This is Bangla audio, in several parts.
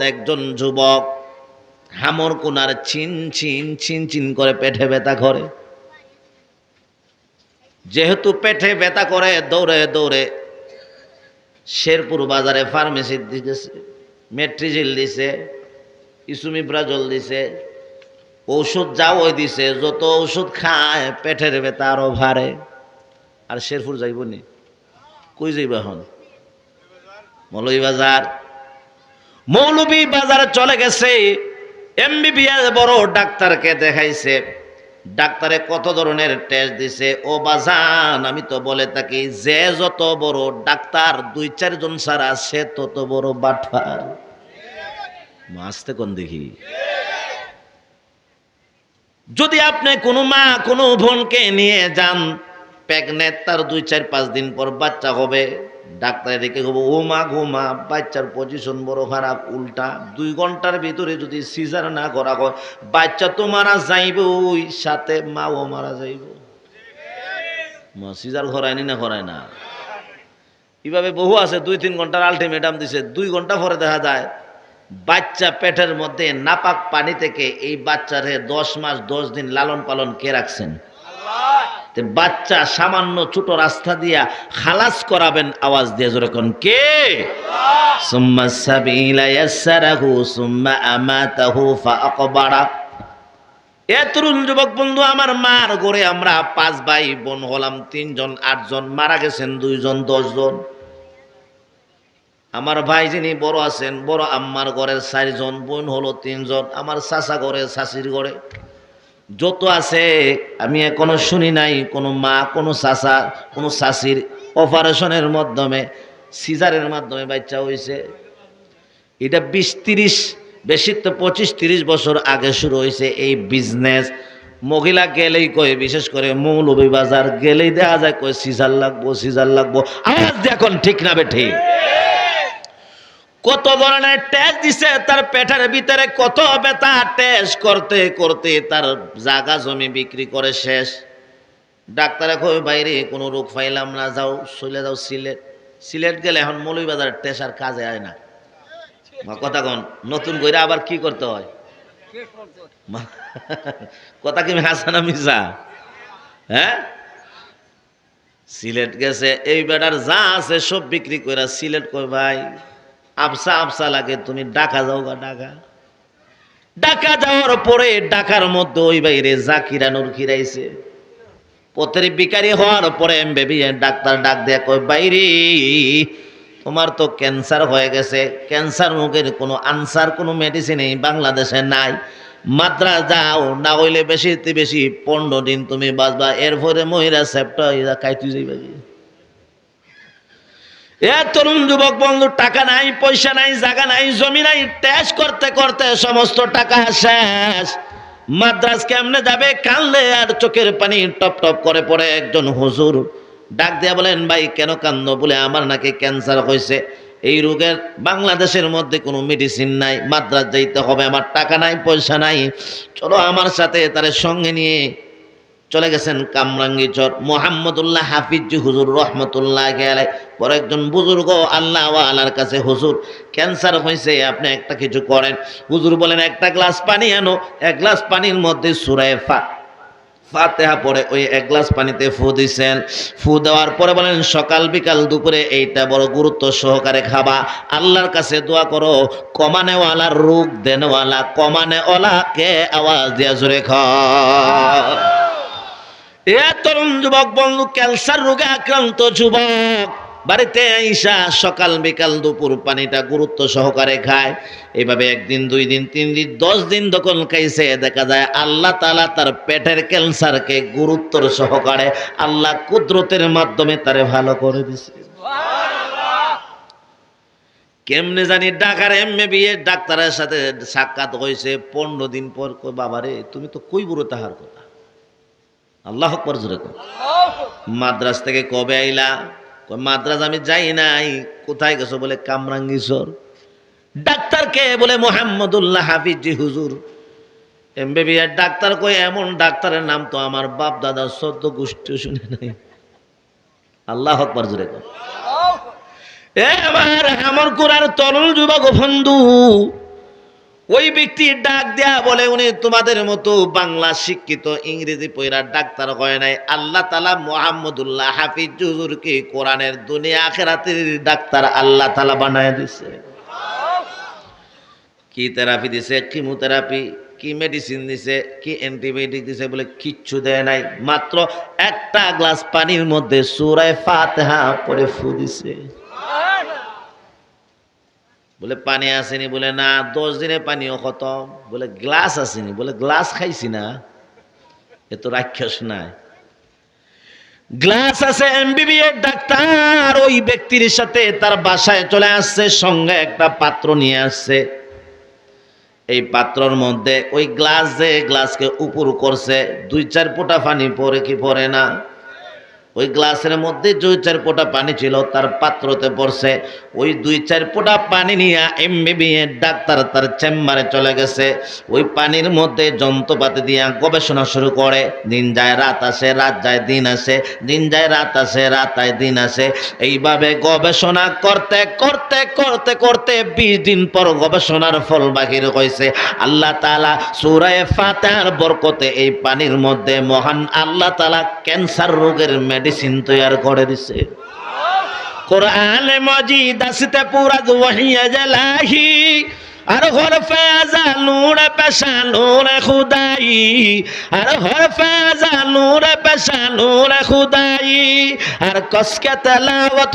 একজন যুবক, হামর কোনার চিন চিন চিন চিন করে পেটে ব্যথা করে। যেহেতু পেটে ব্যথা করে, দৌড়ে দৌড়ে শেরপুর বাজারে ফার্মেসি দিতেছে মেট্রিজিল দিছে, ইসুমিপ্রাজল দিছে, ঔষধ যা ওই দিছে, যত ঔষধ খায় পেটের ব্যথা আরও ভারে আর শেরপুর যাইব নি? কই যাইব এখন? মৌলভী বাজার মৌলভী বাজারে চলে গেছে। এমবিবিএস বড় ডাক্তারকে দেখাইছে। ডাক্তারে কত ধরনের টেস্ট দিছে? ও বাজান, আমি তো বলে থাকি, যে যত বড় ডাক্তার, দুই চারজন ছাড়া সে তত বড় বাটফার মাসতে কোন দেখি? যদি আপনি কোনো মা, কোনো বোনকে নিয়ে যান, প্রেগনেন্ট তার দুই চার পাঁচ দিন পর বাচ্চা হবে। ডাক্তার রেখে হব ও মা বাচ্চার পজিশন বড় খারাপ, উল্টা। দুই ঘণ্টার ভিতরে যদি সিজার না করা হয়, বাচ্চা তো মারা যাইব ওই সাথে মাও মারা যাইব। মা সিজার ঘরায়নি না, ঘরায় না। এভাবে বহু আছে, দুই তিন ঘণ্টার আলটিমেটাম দিছে। দুই ঘণ্টা পরে দেখা যায়, বাচ্চা পেটের মধ্যে নাপাক পানি থেকে এই বাচ্চারে দশ মাস দশ দিন লালন পালন কে রাখছেন? বাচ্চা সামান্য ছোট রাস্তা দিয়া খালাস করাবেন, আওয়াজ দিয়ে যেরকম কে? বন্ধু, আমার আমরা পাঁচ ভাই হলাম, তিনজন গেছেন দুইজন যিনি বড় আছেন, বড় আম্মার ঘরের চারজন, বোন হলো তিনজন, আমার চাচা ঘরে শাশির ঘরে। যত আছে, আমি এখনও শুনি নাই, কোনো মা, কোনো চাচা, কোনো শাশির অপারেশনের মাধ্যমে, সিজারের মাধ্যমে বাচ্চা হয়েছে এটা বিশ তিরিশ, বেশি তো পঁচিশ তিরিশ বছর আগে শুরু হয়েছে এই বিজনেস মহিলা গেলেই কয়, বিশেষ করে মৌলভী বাজার গেলেই দেখা যায় কয়, সিজার লাগবো সিজার লাগবো। আজ এখন ঠিক না বে ঠিক। কত ধরনের টেস্ট দিছে, তার পেটের ভিতরে কত ব্যথা টেস্ট করতে করতে তার জায়গা জমি বিক্রি করে শেষ। ডাক্তারে কই বাইরে কোনো রোগ পাইলাম না, যাও, চলে যাও সিলেট। সিলেট গেলে এখন মৌলভীবাজারের টেস্ট আর কাজে হয় না। কথা কন, নতুন করে আবার কি করতে হয়? কথা কি হাসানা মিসা হ্যাঁ? সিলেট গেছে, এই বেটার যা আছে সব বিক্রি করে সিলেট কই ভাই আবসা আবসা লাগে, তুমি ডাকা যাও গা, ডাকা। ডাকা যাওয়ার পরে ডাকার মধ্যে ওই বাইরে জাকিরা নুর খিরাইছে পথের বিকারি হওয়ার পরে বেবি ডাক্তার ডাক দেয়া কয়, বাইরে, তোমার তো ক্যান্সার হয়ে গেছে। ক্যান্সার রোগের কোনো আনসার, কোনো মেডিসিন এই বাংলাদেশে নাই। মাত্রা যাও, না হইলে বেশি বেশি পনেরো দিন তুমি বাঁচবা। এরপরে মহিলা সেপ্টা খাইতে যাইবা? এ তরুণ যুবক বন্ধু, টাকা নাই, পয়সা নাই, জায়গা নাই, জমি নাই টেস্ট করতে করতে সমস্ত টাকা শেষ। মাদ্রাস কেমনে যাবে? কানলে আর চোখের পানি টপ টপ করে পড়ে একজন হুজুর। ডাক দিয়া বলেন, ভাই, কেন কান্দ? বলে, আমার নাকি ক্যান্সার হয়েছে। এই রোগের বাংলাদেশের মধ্যে কোনো মেডিসিন নাই। মাদ্রাস যাইতে হবে। আমার টাকা নাই, পয়সা নাই। চলো আমার সাথে তার সঙ্গে নিয়ে চলে গেছেন কামরাঙ্গিচর মোহাম্মদুল্লাহ হাফিজ হুজুর রহমতুল্লাহ গেলে পরে একজন বুজুর্গ আল্লাহ আল্লাহর কাছে, হুজুর, ক্যান্সার হয়েছে আপনি একটা কিছু করেন। হুজুর বলেন, একটা গ্লাস পানি আনো। এক গ্লাস পানির মধ্যে সুরায় ফা, ফাতেহা পরে ওই এক গ্লাস পানিতে ফু দিছেন। ফু দেওয়ার পরে বলেন, সকাল বিকাল দুপুরে এইটা বড় গুরুত্ব সহকারে খাবা। আল্লাহর কাছে দোয়া করো, কমানেওয়ালা, রোগ দেনওয়ালা, কমানেওয়ালাকে আওয়াজ দিয়া জোরে খা এ তরুণ যুবক বন্ধু ক্যান্সার রোগে আক্রান্ত যুবক। বাড়িতে আইসা সকাল বিকাল দুপুর পানিটা গুরুত্ব সহকারে খায়। এইভাবে একদিন, দুই দিন, তিন দিন, দশ দিন দখল খাইছে। দেখা যায় আল্লাহ তালা তার পেটের ক্যান্সারকে গুরুত্বর সহকারে আল্লাহ কুদরতের মাধ্যমে তারে ভালো করে দিছে। কেমনে জানি ডাকার এমএ বিয়ে ডাক্তারের সাথে সাক্ষাৎ হয়েছে পনেরো দিন পর বাবারে, তুমি তো কই বুড়ো তাহার কথা। আল্লাহ আকবর জোরে কর মাদ্রাস থেকে কবে আইলা? মাদ্রাস আমি যাই নাই। কোথায় গেছো বলে? কামরাঙ্গীশ্বর ডাক্তার কে বলে? মোহাম্মদুল্লাহ হাফিজি, হুজুর। এমবিবিএস ডাক্তার কই এমন ডাক্তারের নাম তো আমার বাপ দাদা সদ্য গোষ্ঠী শুনে নাই। আল্লাহ আকবর জোরে কর এ আমার আমার কোরআন তরুণ যুবক বন্ধু। ওই ব্যক্তি ডাক দেয়া বলে উনি তোমাদের মতো বাংলা শিক্ষিত ইংরেজি পয়রা ডাক্তার হয় নাই। আল্লাহ তালা মোহাম্মদুল্লাহ হাফিজ হুজুরকে কোরআনের দুনিয়া আখেরাতের ডাক্তার আল্লাহ তালা বানায় দিছে। কি থেরাপি দিছে? কিমোথেরাপি কি মেডিসিন দিছে? কি অ্যান্টিবায়োটিক দিছে বলে কিচ্ছু দেয় নাই। মাত্র একটা গ্লাস পানির মধ্যে সুরায় ফাতেহা পরে ফু দিছে। বলে, পানি আসেনি? বলে, না, দশ দিনে পানিও খতম। বলে, গ্লাস আসেনি? বলে, গ্লাস খাইছি না। এ তো রাক্ষস নাই। গ্লাস আছে এমবিবিএস ডাক্তার, ওই ব্যক্তির সাথে তার বাসায় চলে আসছে, সঙ্গে একটা পাত্র নিয়ে আসছে। এই পাত্রর মধ্যে ওই গ্লাস যে গ্লাসকে উপর করছে, দুই চার ফোঁটা পানি পরে কি পরে না। ওই গ্লাসের মধ্যে দুই চার ফোঁটা পানি ছিল, তার পাত্রতে পড়ছে। ওই দুই চার ফোঁটা পানি নিয়ে এমবিবিএস ডাক্তার তার চেম্বারে চলে গেছে। ওই পানির মধ্যে যন্ত্রপাতি দিয়া গবেষণা শুরু করে। দিন যায়, রাত আসে, রাত যায়, দিন আসে। দিন যায়, রাত আসে, রাত আয়, দিন আসে। এইভাবে গবেষণা করতে করতে করতে করতে বিশ দিন পর গবেষণার ফল বাহির হয়েছে। আল্লাহ তালা সুরায় ফাতার বরকতে এই পানির মধ্যে মহান আল্লাহ তালা ক্যান্সার রোগের মেডিসিন তৈরি করে দিছে। কোরআন মজিদ আসতে পুরা ওহিয়া জালাহি, আর হর ফেজা নূর পেশা নূর খুদাই, আর হর ফেজা নূর পেশা নূর খুদাই, আর কসকে তেলাওয়াত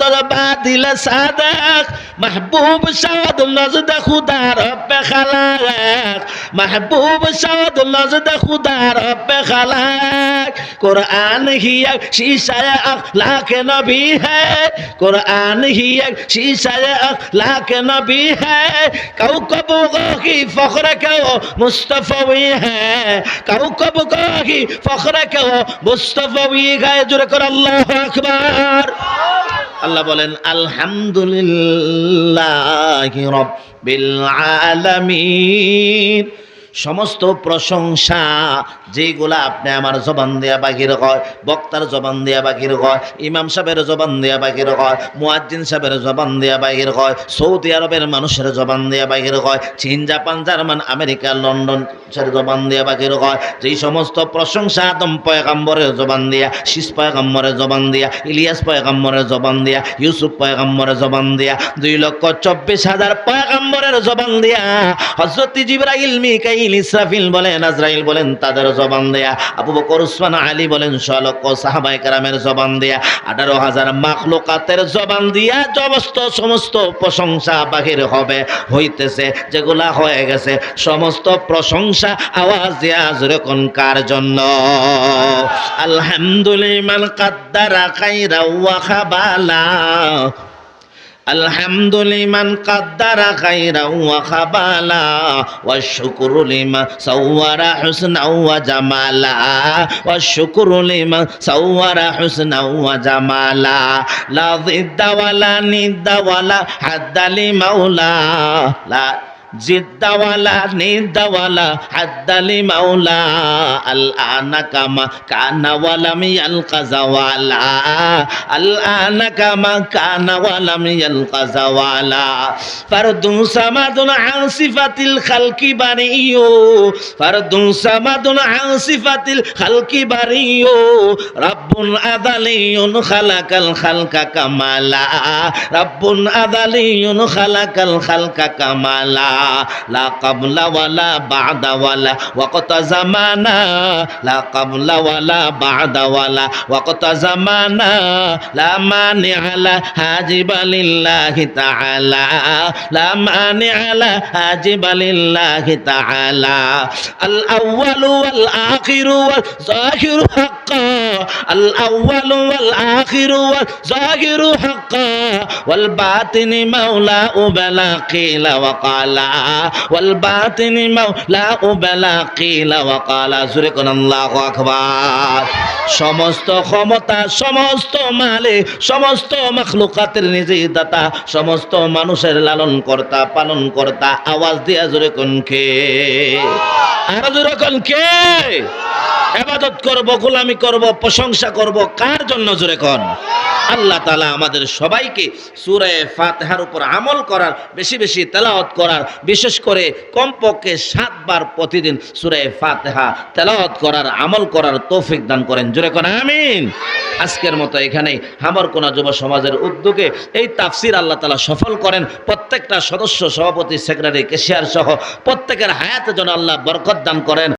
দর বাদিল সাদাক, মাহবুব শাদ নজদ খুদা রব খালাক মাহবুব সাদ লজদ খুদা রব খালাক। কোরআন হি এক শিশায় আখলাক নবী হ্যায় কোরআন হি এক শিশায় আখলাক নবী হ্যায় কৌকব কি ফখর কেও মুস্তফাই হ্যায় কৌকব কি ফখর কেও মুস্তফাই গায়ে জোরে কর আল্লাহ আকবার। আল্লাহ বলেন, আলহামদুলিল্লাহি রব্বিল আলামিন। সমস্ত প্রশংসা যেগুলা আপনি আমার জবান দেয়া বাহির হয়, বক্তার জবান দেয়া বাহির হয়, ইমাম সাহেবের জবান দেয়া বাহির হয়, মুয়াজ্জিন সাহেবের জবান দেয়া বাহির হয়, সৌদি আরবের মানুষের জবান দেয়া বাহির হয়, চীন, জাপান, জার্মান, আমেরিকা, লন্ডন জবান দেয়া বাহির হয়, যেই সমস্ত প্রশংসা আদম পয়গাম্বরের জবান দিয়া শীষ পয়গাম্বরের জবান দিয়া, ইলিয়াস পয়গাম্বরের জবান দিয়া, ইউসুফ পয়গাম্বরের জবান দিয়া, দুই লক্ষ চব্বিশ হাজার পয়গাম্বরের জবান দিয়া হজরত জিবরাইল মিকাইল ইসরাফিল বলেন, আজরাইল বলেন, তাদের জবান দেয়া। আবু বকর, উসমান, আলী বলেন সলক্ষ সাহাবাই কারামের জবান দেয়া। আঠারো হাজার মাখলুকাতের জবান দিয়া সমস্ত সমস্ত প্রশংসা বাহির হবে, হইতেছে, যেগুলা হয়ে গেছে, সমস্ত প্রশংসা আওয়াজ দিয়া যেরকম কার জন্য? আলহামদুলিমান কাদ্দারা খাইরা ওয়া খাবালা। الحمد لمن قدر خيرا وخبالا والشكر لمن صور حسنا وجمالا والشكر لمن صور حسنا وجمالا لا ضد ولا ند ولا حد لمولا لا জিদ্দাওয়ালা, নিদাওয়ালা, হাদ্দালি মাওলা আল আনা কামা কানাওয়ালামি আল কাজাওয়ালা আল আনা কামা কানাওয়ালামি আল কাজাওয়ালা। ফারদুন সামাদুন আসিফাতিল খালকি বারিও ফারদুন সামাদুন আসিফাতিল খালকি বারিও রাব্বুন আদালিয়ুন খালাকাল খালকা কামালা, রাব্বুন আদালিয়ুন খালাকাল খালকা কামালা। رب أذلي خلق الخلق كمالا لا قبل ولا بعد ولا وقت زمانا لا قبل ولا بعد ولا وقت زمانا لا مانع لا حاجب لله تعالى لا مانع لا حاجب لله تعالى الأول والآخر والظاهر حقا الأول والآخر والظاهر حقا والباطن مولاء بلا قيل وقال والباطن مولاء بلا قيل وقال زرقنا الله أكبر সমস্ত ক্ষমতা সমস্ত মালে সমস্ত মখলুকাতের নিজে দাতা সমস্ত মানুষের লালন কর্তা পালন কর্তা আওয়াজ দিয়া জোরে কোন কে আর জোরে কোন কে আবাদত করব, গোলামি করব, প্রশংসা করব, কার জন্য জোরে কন? আল্লাহ তালা আমাদের সবাইকে সুরে ফাতেহার উপর আমল করার, বেশি বেশি তেলাওয়াত করার, বিশেষ করে কমপক্ষে সাতবার প্রতিদিন সুরে ফাতেহা তেলাওয়াত করার, আমল করার তৌফিক দান করেন। জোরে কন, আমিন। আজকের মতো এখানেই। হামর কোনা যুব সমাজের উদ্যোগে এই তাফসির আল্লাহ তালা সফল করেন। প্রত্যেকটা সদস্য, সভাপতি, সেক্রেটারি কেশিয়ার সহ প্রত্যেকের হায়াতে যেন আল্লাহ বরকত দান করেন।